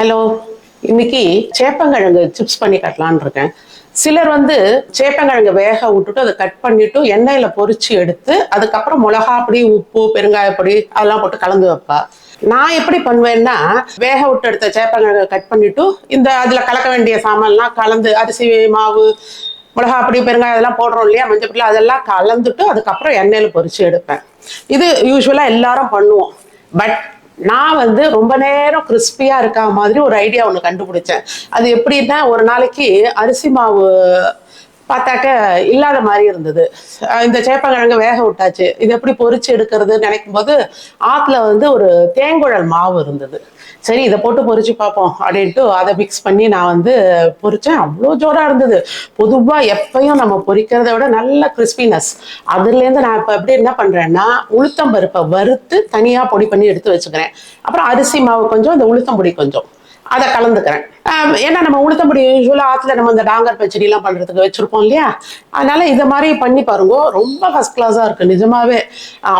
Hello இன்னைக்கு சேப்பங்கிழங்கு chips பண்ணி கட்டலான் இருக்கேன். சிலர் வந்து சேப்பங்கிழங்கு வேக விட்டுட்டு அதை கட் பண்ணிட்டு எண்ணெயில பொறிச்சு எடுத்து அதுக்கப்புறம் மிளகா பொடி உப்பு பெருங்காயப்பொடி அதெல்லாம் போட்டு கலந்து வைப்பா. நான் எப்படி பண்ணுவேன்னா வேக விட்டு எடுத்த சேப்பங்கிழங்கு கட் பண்ணிட்டு இந்த அதுல கலக்க வேண்டிய சாமான்லாம் கலந்து அரிசி மாவு மிளகா பொடி பெருங்காயம் அதெல்லாம் போடுறோம் இல்லையா மஞ்சள் பொடி அதெல்லாம் கலந்துட்டு அதுக்கப்புறம் எண்ணெயில பொறிச்சு எடுப்பேன். இது யூஸ்வலா எல்லாரும் பண்ணுவோம். பட் நான் வந்து ரொம்ப நேரம் கிறிஸ்பியா இருக்கா மாதிரி ஒரு ஐடியா ஒன்று கண்டுபிடிச்சேன். அது எப்படின்னா ஒரு நாளைக்கு அரிசி மாவு பார்த்தாக்க இல்லாத மாதிரி இருந்தது. இந்த சேப்பங்கிழங்கு வேக விட்டாச்சு. இது எப்படி பொரிச்சு எடுக்கிறது நினைக்கும் போது ஆத்துல வந்து ஒரு தேங்குழல் மாவு இருந்தது. சரி இதை போட்டு பொரிச்சு பார்ப்போம் அப்படின்ட்டு அதை மிக்ஸ் பண்ணி நான் வந்து பொறிச்சேன் அவ்வளோ ஜோராக இருந்தது. பொதுவாக எப்பயும் நம்ம பொறிக்கிறத விட நல்ல கிறிஸ்பினஸ் அதுலேருந்து நான் இப்போ எப்படி என்ன பண்ணுறேன்னா உளுத்தம் பருப்பை வறுத்து தனியாக பொடி பண்ணி எடுத்து வச்சுக்கிறேன். அப்புறம் அரிசி மாவு கொஞ்சம் இந்த உளுத்தம் பொடி கொஞ்சம். அதை கலந்துக்கிறேன். ஏன்னா நம்ம உளுத்தம்பொடி யூஸ்வலாக ஆற்றுல நம்ம இந்த டாங்கர் பச்சடிலாம் பண்ணுறதுக்கு வச்சுருப்போம் இல்லையா? அதனால் இதை மாதிரி பண்ணி பாருங்க. ரொம்ப ஃபஸ்ட் கிளாஸாக இருக்குது நிஜமாகவே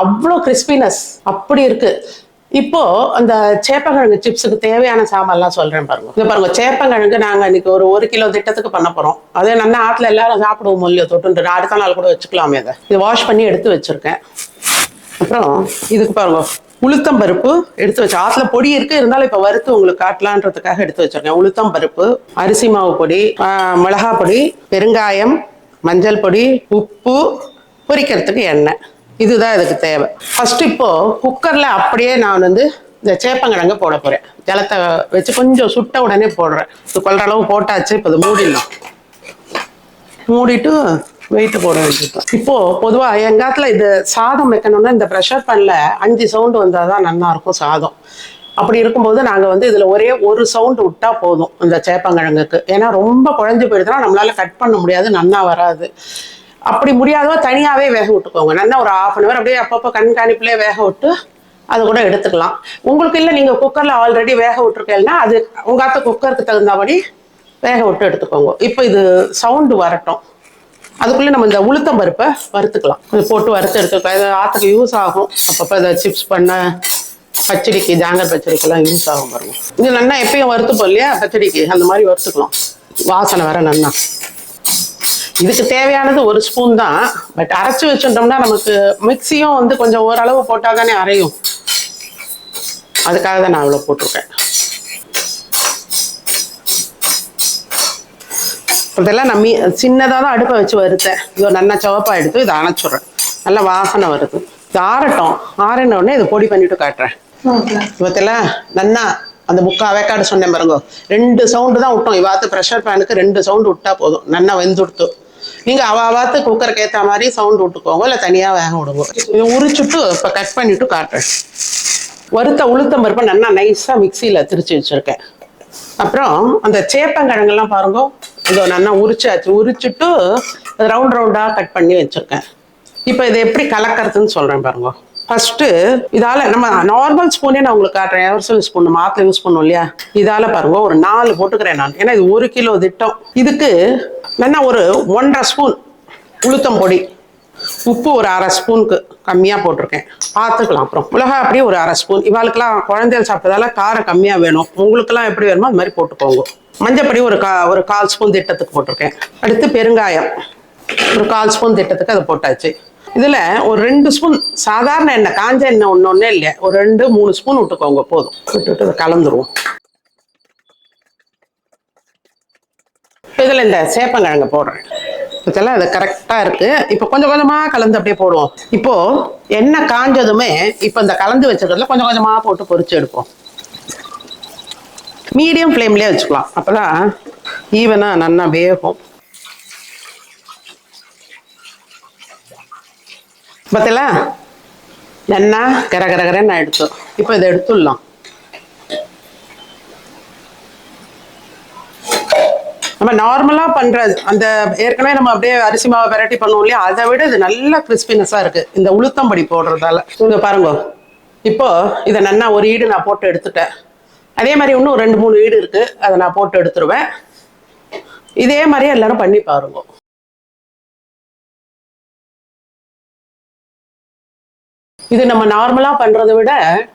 அவ்வளோ கிறிஸ்பினஸ் அப்படி இருக்குது இப்போது அந்த சேப்பங்கிழங்கு சிப்ஸுக்கு தேவையான சாமான்லாம் சொல்கிறேன் பாருங்க. இங்கே பாருங்க சேப்பங்கிழங்கு நாங்கள் இன்னைக்கு ஒரு ஒரு கிலோ திட்டத்துக்கு பண்ண போகிறோம் அதே நல்லா ஆற்றுல எல்லாரும் சாப்பிடுவோம் இல்லையோ தொட்டுன்ட்டு நான் அடுத்த நாள் கூட வச்சுக்கலாமே அதை. இது வாஷ் பண்ணி எடுத்து வச்சுருக்கேன். அப்புறம் இதுக்கு பாருங்க. உளுத்தம் பருப்பு எடுத்து வச்சு ஆத்துல பொடி இருக்கு இருந்தாலும் இப்ப வறுத்து உங்களுக்கு காட்டலான்றதுக்காக எடுத்து வச்சிருக்கேன். உளுத்தம் பருப்பு அரிசி மாவு பொடி மிளகா பொடி பெருங்காயம் மஞ்சள் பொடி உப்பு பொரிக்கிறதுக்கு எண்ணெய். இதுதான் இதுக்கு தேவை. ஃபர்ஸ்ட் இப்போ குக்கர்ல அப்படியே நான் வந்து இந்த சேப்பங்கிழங்கு போட போறேன். ஜலத்தை வச்சு கொஞ்சம் சுட்ட உடனே போடுறேன். இது கொள்ற அளவு போட்டாச்சு இப்போ இது மூடிடலாம் மூடிட்டு வெயிட் போட வேண்டியது இப்போ பொதுவா எங்காத்துல இது சாதம் வைக்கணும்னா இந்த ப்ரெஷர் பண்ணல அஞ்சு சவுண்டு வந்தால் தான் நல்லா இருக்கும் சாதம். அப்படி இருக்கும்போது நாங்கள் வந்து இதில் ஒரே ஒரு சவுண்டு விட்டா போதும் இந்த சேப்பங்கிழங்குக்கு. ஏன்னா ரொம்ப குழஞ்சு போயிடுதுன்னா நம்மளால கட் பண்ண முடியாது நன்னா வராது. அப்படி முடியாதவ தனியாகவே வேக விட்டுக்கோங்க. நல்லா ஒரு ஆஃப் அன் ஹவர் அப்படியே அப்பப்போ கண்காணிப்புலேயே வேக விட்டு அது கூட எடுத்துக்கலாம். உங்களுக்கு இல்லை நீங்கள் குக்கரில் ஆல்ரெடி வேக விட்டுருக்கீங்கன்னா அது உங்காத்த குக்கருக்கு தகுந்தபடி வேக விட்டு எடுத்துக்கோங்க. இப்போ இது சவுண்டு வரட்டும். அதுக்குள்ளே நம்ம இந்த உளுத்தம் பருப்பை வறுத்துக்கலாம். இது போட்டு வறுத்து எடுத்துக்கலாம். இது ஆற்றுக்கு யூஸ் ஆகும். அப்பப்போ இதை சிப்ஸ் பண்ண பச்சடிக்கு ஜாங்கர் பச்சடிக்கெல்லாம் யூஸ் ஆகும் பாருங்க. இது நல்லா எப்பயும் வறுத்துப்போம் இல்லையா? பச்சடிக்கு அந்த மாதிரி வறுத்துக்கலாம். வாசனை வர நல்லா இதுக்கு தேவையானது ஒரு ஸ்பூன் தான். பட் அரைச்சி வச்சுட்டோம்னா நமக்கு மிக்சியும் வந்து கொஞ்சம் ஓரளவு போட்டால் தானே அரையும். அதுக்காக தான் நான் அவ்வளோ போட்டிருக்கேன். இதெல்லாம் நான் மீ சின்னதாக தான் அடுப்பை வச்சு வறுத்தேன். இது நல்லா சிவப்பா எடுத்து இதை அணைச்சிடுறேன். நல்லா வாசனை வருது. இது ஆறட்டும். ஆறின உடனே இதை பொடி பண்ணிட்டு காட்டுறேன். இவத்தெல்லாம் நன்னா அந்த முக்கா வேக்காடு சொன்னேன் பாருங்க. ரெண்டு சவுண்டு தான் விட்டோம் இவாத்து ப்ரெஷர் பேனுக்கு ரெண்டு சவுண்டு விட்டா போதும். நல்லா வெந்துடுத்து. நீங்க அவ அவாத்து குக்கருக்கு ஏற்ற மாதிரி சவுண்ட் விட்டுக்கோங்க இல்லை தனியாக வேக விடுங்க. இதை உரிச்சுட்டு இப்போ கட் பண்ணிட்டு காட்டுறேன். வறுத்த உளுத்தம் பருப்பை நல்லா நைஸாக மிக்சியில் திரிச்சு வச்சுருக்கேன். அப்புறம் அந்த சேப்பங்கிழங்கெல்லாம் பாருங்க. இதோ நல்லா உரிச்சாச்சு? உரிச்சுட்டு ரவுண்ட் ரவுண்டாக கட் பண்ணி வச்சுருக்கேன். இப்போ இதை எப்படி கலக்கிறதுன்னு சொல்கிறேன் பாருங்க. ஃபர்ஸ்ட்டு இதால் நம்ம நார்மல் ஸ்பூனே நான் உங்களுக்கு காட்டுறேன். எவர்சல் ஸ்பூன் நம்ம ஆற்றுல யூஸ் பண்ணுவோம் இல்லையா? இதால் பாருங்க ஒரு நாலு போட்டுக்கிறேன் நான். ஏன்னா இது ஒரு கிலோ திட்டம். இதுக்கு நல்லா ஒரு ஒன்றரை ஸ்பூன் உளுத்தம் பொடி உப்பு ஒரு அரை ஸ்பூனுக்கு கம்மியாக போட்டிருக்கேன். பார்த்துக்கலாம் அப்புறம். மிளகா அப்படியே ஒரு அரை ஸ்பூன் இவாளுக்கெல்லாம் குழந்தைகள் சாப்பிட்டதால காரம் கம்மியாக வேணும். உங்களுக்கெல்லாம் எப்படி வேணுமோ அது மாதிரி போட்டுக்கோங்க. மஞ்சப்படி ஒரு கா ஒரு கால் ஸ்பூன் திட்டத்துக்கு போட்டிருக்கேன். அடுத்து பெருங்காயம். ஒரு கால் ஸ்பூன் திட்டத்துக்கு அதை போட்டாச்சு. இதில் ஒரு ரெண்டு ஸ்பூன் சாதாரண எண்ணெய் காஞ்ச எண்ணெய் ஒன்று ஒன்றே இல்லையா? ஒரு ரெண்டு மூணு ஸ்பூன் விட்டுக்கோங்க. போதும். விட்டுட்டு அதை கலந்துருவோம். இதில் இந்த சேப்பங்கிழங்கு போடுறேன். இதெல்லாம் அது கரெக்டாக இருக்கு. இப்போ கொஞ்சம் கொஞ்சமாக கலந்து அப்படியே போடுவோம். இப்போ எண்ணெய் காஞ்சதுமே இப்போ இந்த கலந்து வச்சுக்கிறதுல கொஞ்சம் கொஞ்சமாக போட்டு பொரிச்சு எடுப்போம். மீடியம் ஃப்ளேம்லேயே வச்சுக்கலாம். அப்பதான் ஈவனாக நல்லா வேகும். பார்த்தீங்களா நல்லா கரகரகரன்னு கர எடுத்தோம் இப்போ இதை எடுத்துடலாம். நம்ம நார்மலாக பண்ணுறது அந்த ஏற்கனவே நம்ம அப்படியே அரிசி மாவு வெரைட்டி பண்ணுவோம் இல்லையா? அதை விட இது நல்ல கிறிஸ்பினஸாக இருக்குது இந்த உளுத்தம்படி போடுறதால. இங்கே பாருங்க. இப்போ இதை நல்லா ஒரு ஈடு நான் போட்டு எடுத்துட்டேன். அதே மாதிரி இன்னும் ஒரு ரெண்டு மூணு ஈடு இருக்குது அதை நான் போட்டு எடுத்துருவேன். இதே மாதிரியே எல்லாரும் பண்ணி பாருங்க. இது நம்ம நார்மலாக பண்ணுறதை விட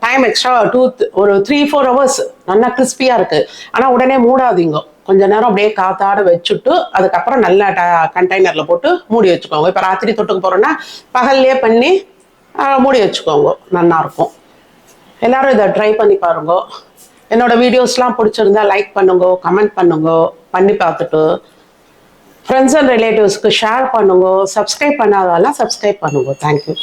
டைம் எக்ஸ்ட்ரா டூ ஒரு த்ரீ ஃபோர் ஹவர்ஸ் நல்லா கிறிஸ்பியாக இருக்குது ஆனால் உடனே மூடாதீங்க. கொஞ்ச நேரம் அப்படியே காத்தாட வச்சுட்டு அதுக்கப்புறம் நல்லா கண்டெய்னர்ல போட்டு மூடி வச்சுக்கோங்க. இப்போ ராத்திரி தொட்டுக்கு போறோம்னா பகல்லே பண்ணி மூடி வச்சுக்கோங்க. நல்லா இருக்கும். எல்லாரும் இதை ட்ரை பண்ணி பாருங்க. என்னோட வீடியோஸ்லாம் பிடிச்சிருந்தா லைக் பண்ணுங்க கமெண்ட் பண்ணுங்க பண்ணி பார்த்துட்டு ஃப்ரெண்ட்ஸ் அண்ட் ரிலேட்டிவ்ஸ்க்கு ஷேர் பண்ணுங்க சப்ஸ்கிரைப் பண்ணாதெல்லாம் சப்ஸ்கிரைப் பண்ணுங்க. Thank you